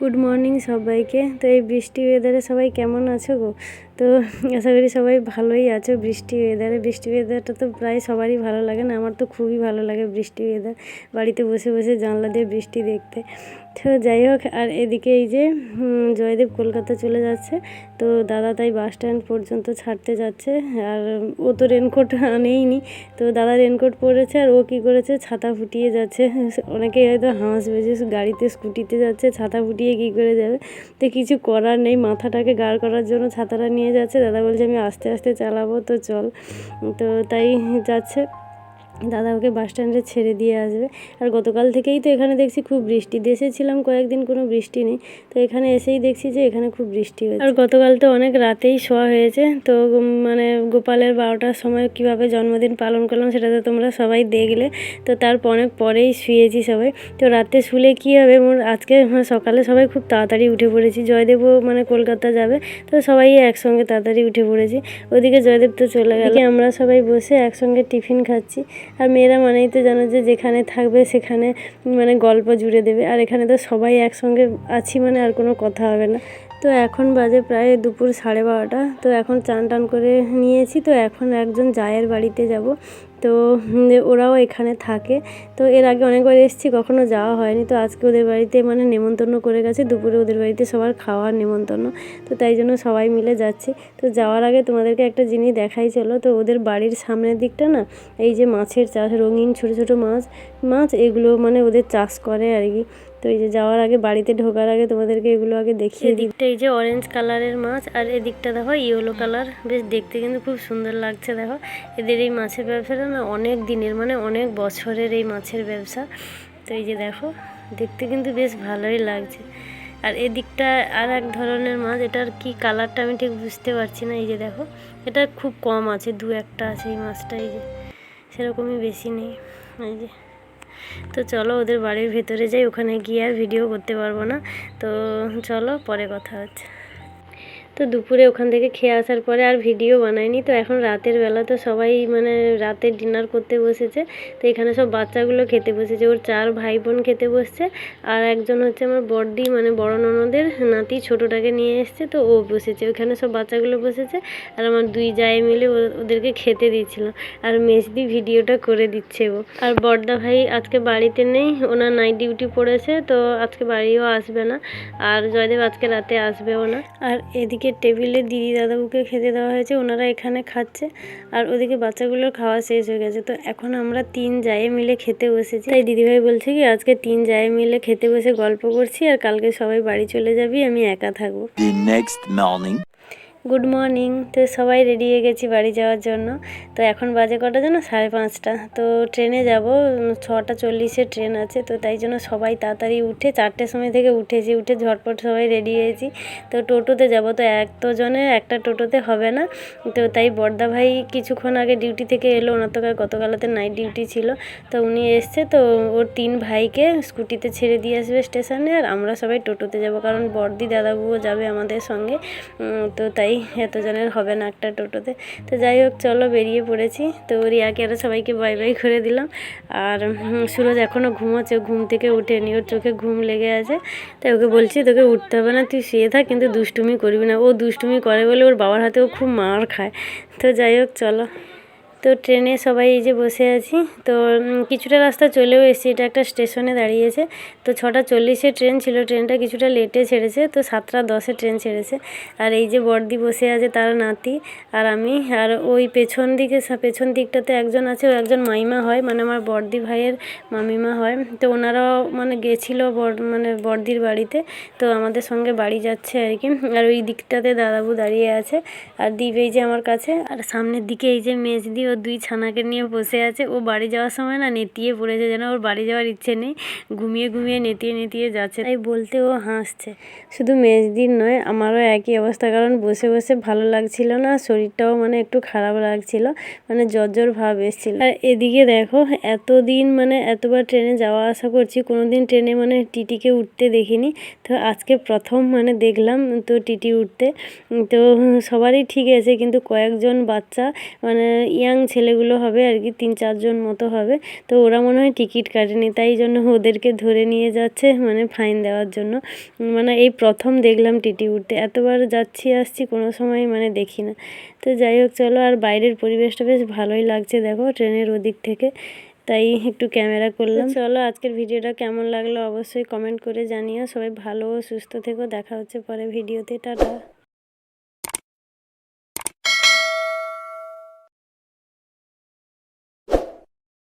Good morning সবাইকে। তো এই বৃষ্টি ওয়েদারে সবাই কেমন আছো গো? তো আশা করি সবাই ভালোই আছো। বৃষ্টি ওয়েদারে বৃষ্টি ওয়েদারটা তো প্রায় সবারই ভালো লাগে না, আমার তো খুবই ভালো লাগে বৃষ্টি ওয়েদার বাড়িতে বসে বসে জানলা দিয়ে বৃষ্টি দেখতে। তো যাই হোক, আর এদিকে এই যে জয়দেব কলকাতা চলে যাচ্ছে, তো দাদা তাই বাস স্ট্যান্ড পর্যন্ত ছাড়তে যাচ্ছে, আর ও তো রেনকোট আনেইনি, তো দাদা রেনকোট পরেছে আর ও কি করেছে, ছাতা ফুটিয়ে যাচ্ছে। অনেকেই হয়তো হাসবে যে গাড়িতে স্কুটিতে যাচ্ছে, ছাতা ফুটিয়ে কি করে যাবে? তো কিছু করার নেই, মাথাটাকে গাড় করার জন্য ছাতাটা নিয়ে যাচ্ছে। দাদা বলছে আমি আস্তে আস্তে চালাবো তো চল। তো তাই যাচ্ছে। দাদা ওকে বাস স্ট্যান্ডে ছেড়ে দিয়ে আসবে। আর গতকাল থেকেই তো এখানে দেখছি খুব বৃষ্টি। দেশে ছিলাম, কয়েকদিন কোনো বৃষ্টি নেই। তো এখানে এসেই দেখছি যে এখানে খুব বৃষ্টি হয়েছে। আর গতকাল তো অনেক রাতেই শোয়া হয়েছে। তো মানে গোপালের বারোটার সময় কীভাবে জন্মদিন পালন করলাম সেটা তো তোমরা সবাই দেখলে। তো তার অনেক পরেই শুয়েছি সবাই। তো রাতে শুলে কি হবে? মোর আজকে মানে সকালে সবাই খুব তাড়াতাড়ি উঠে পড়েছি। জয়দেবও মানে কলকাতা যাবে। তো সবাই একসঙ্গে তাড়াতাড়ি উঠে পড়েছি। ওদিকে জয়দেব তো চলে গেল। আমরা সবাই বসে একসঙ্গে টিফিন খাচ্ছি। আর মেয়েরা মানেই তো জানো যে যেখানে থাকবে সেখানে মানে গল্প জুড়ে দেবে। আর এখানে তো সবাই একসঙ্গে আছি মানে আর কোনো কথা হবে না। তো এখন বাজে প্রায় দুপুর সাড়ে বারোটা। তো এখন চান টান করে নিয়েছি। তো এখন একজন জায়ের বাড়িতে যাব। তো ওরাও এখানে থাকে। তো এর আগে অনেকবার এসেছি, কখনো যাওয়া হয়নি। তো আজকে ওদের বাড়িতে মানে নেমন্তন্ন করে গেছে। দুপুরে ওদের বাড়িতে সবার খাওয়ার নেমন্তন্ন। তো তাই জন্য সবাই মিলে যাচ্ছি। তো যাওয়ার আগে তোমাদেরকে একটা জিনিস দেখাই, চলো। তো ওদের বাড়ির সামনের দিকটা না, এই যে মাছের চাষ, রঙিন ছোট ছোট মাছ মাছ এগুলো মানে ওদের চাষ করে আর কি। তো এই যে যাওয়ার আগে, বাড়িতে ঢোকার আগে তোমাদেরকে এগুলো আগে দেখিয়ে দিকটা এই যে অরেঞ্জ কালারের মাছ, আর এদিকটা দেখো ইয়েলো কালার বেশ দেখতে কিন্তু খুব সুন্দর লাগছে, দেখো। এদের এই মাছের ব্যবসাটা না, অনেক দিনের মানে অনেক বছরের এই মাছের ব্যবসা। তো এই যে দেখো, দেখতে কিন্তু বেশ ভালোই লাগছে। আর এদিকটা আর এক ধরনের মাছ, এটার কি কালারটা আমি ঠিক বুঝতে পারছি না। এই যে দেখো, এটা খুব কম আছে, দু একটা আছে এই মাছটা, এই যে। সেরকমই বেশি নেই, এই যে। তো চলো, ওদের বাড়ির ভেতরে যাই, ওখানে গিয়ে আর ভিডিও করতে পারব না। তো চলো, পরে কথা হচ্ছে। তো দুপুরে ওখান থেকে খেয়ে আসার পরে আর ভিডিও বানাইনি। তো এখন রাতের বেলা তো সবাই মানে রাতে ডিনার করতে বসেছে। তো এখানে সব বাচ্চাগুলো খেতে বসেছে। ওর চার ভাই বোন খেতে বসছে। আর একজন হচ্ছে আমার বড়দি মানে বড় ননদের নাতি ছোটোটাকে নিয়ে এসছে। তো ও বসেছে। ওখানে সব বাচ্চাগুলো বসেছে। আর আমার দুই জায়ে মিলে ওদেরকে খেতে দিচ্ছিল আর মেসদি ভিডিওটা করে দিচ্ছে ও। আর বড়দা ভাই আজকে বাড়িতে নেই। ওনার নাইট ডিউটি পড়েছে। তো আজকে বাড়িও আসবে না। আর জয়দেব আজকে রাতে আসবেও না। আর এদিকে টেবিলে দিদি দাদাবুকে খেতে দেওয়া হয়েছে, ওনারা এখানে খাচ্ছে। আর ওদিকে বাচ্চাগুলোর খাওয়া শেষ হয়ে গেছে। তো এখন আমরা তিন জায়ে মিলে খেতে বসেছি। তাই দিদিভাই বলছে কি, আজকে তিন জায়ে মিলে খেতে বসে গল্প করছি আর কালকে সবাই বাড়ি চলে যাবি, আমি একা থাকব. Good morning. তো সবাই রেডি হয়ে গেছি বাড়ি যাওয়ার জন্য। তো এখন বাজে কটা যেন সাড়ে পাঁচটা। তো ট্রেনে যাব। ছটা চল্লিশে ট্রেন আছে। তো তাই জন্য সবাই তাড়াতাড়ি উঠে চারটের সময় থেকে উঠেছি। উঠে ঝটপট সবাই রেডি হয়েছি। তো টোটোতে যাব। তো এক তো জনের একটা টোটোতে হবে না। তো তাই বর্দা ভাই কিছুক্ষণ আগে ডিউটি থেকে এলো। ওনার তো গতকালতে নাইট ডিউটি ছিল। তো উনি এসছে। তো ওর তিন ভাইকে স্কুটিতে ছেড়ে দিয়ে আসবে স্টেশনে। আর আমরা সবাই টোটোতে যাব। কারণ বর্দি দাদাবুও যাবে আমাদের সঙ্গে। তো তাই এতজনের হবে না একটা টোটোতে। তো যাই হোক, চলো বেরিয়ে পড়েছি। তো রিয়াকে আরও সবাইকে বাই বাই করে দিলাম। আর সুরজ এখনও ঘুমোচ্ছে ঘুম থেকে উঠেনি। ওর চোখে ঘুম লেগে আছে। তাই ওকে বলছি, তোকে উঠতে হবে না, তুই শুয়ে থাক, কিন্তু দুষ্টুমি করবি না। ও দুষ্টুমি করে বলে ওর বাবার হাতে ও খুব মার খায়। তো যাই হোক, চলো। তো ট্রেনে সবাই এই যে বসে আছি। তো কিছুটা রাস্তা চলেও এসেছি। এটা একটা স্টেশনে দাঁড়িয়েছে। তো ছটা চল্লিশে ট্রেন ছিল। ট্রেনটা কিছুটা লেটে ছেড়েছে। তো সাতটা দশে ট্রেন ছেড়েছে। আর এই যে বর্দি বসে আছে তার নাতি আর আমি। আর ওই পেছন দিকে পেছন দিকটাতে একজন আছে। ও একজন মাইমা হয়। মানে আমার বর্দি ভাইয়ের মামিমা হয়। তো ওনারাও মানে গেছিল বর মানে বর্দির বাড়িতে। তো আমাদের সঙ্গে বাড়ি যাচ্ছে আর কি। আর ওই দিকটাতে দাদাবু দাঁড়িয়ে আছে। আর দ্বীপ এই যে আমার কাছে। আর সামনের দিকে এই যে মেজদি ও দুই ছানাকে নিয়ে বসে আছে। ও বাড়ি যাওয়ার সময় না নেতিয়ে পড়েছে যেন, ওর বাড়ি যাওয়ার ইচ্ছে নেই। ঘুমিয়ে ঘুমিয়ে নেতিয়ে নেতিয়ে যাচ্ছে। তাই বলতে ও হাসছে। শুধু মেজদির নয়, আমারও একই অবস্থা। কারণ বসে বসে ভালো লাগছিল না, শরীরটাও মানে একটু খারাপ লাগছিল মানে জ্বর জ্বর ভাব এসেছিল। আর এদিকে দেখো, এতদিন মানে এতবার ট্রেনে যাওয়া আসা করছি, কোনোদিন ট্রেনে মানে টিটিকে উঠতে দেখিনি। তো আজকে প্রথম মানে দেখলাম তো টিটি উঠতে। তো সবারই ঠিক আছে, কিন্তু কয়েকজন বাচ্চা মানে ইয়াং ইয়াং ছেলেগুলো হবে আর কি তিন চারজন মতো হবে। তো ওরা মনে হয় টিকিট কাটেনি তাই জন্য ওদেরকে ধরে নিয়ে যাচ্ছে মানে ফাইন দেওয়ার জন্য। মানে এই প্রথম দেখলাম টিটি উঠতে এতবার যাচ্ছি আসছি কোনো সময় মানে দেখি না। তো যাই হোক চলো আর বাইরের পরিবেশটা বেশ ভালোই লাগছে দেখো ট্রেনের ওদিক থেকে তাই একটু ক্যামেরা করলাম। চলো আজকের ভিডিওটা কেমন লাগল অবশ্যই কমেন্ট করে জানিও। সবাই ভালো ও সুস্থ থেকো দেখা হচ্ছে পরে ভিডিওতে টাটা।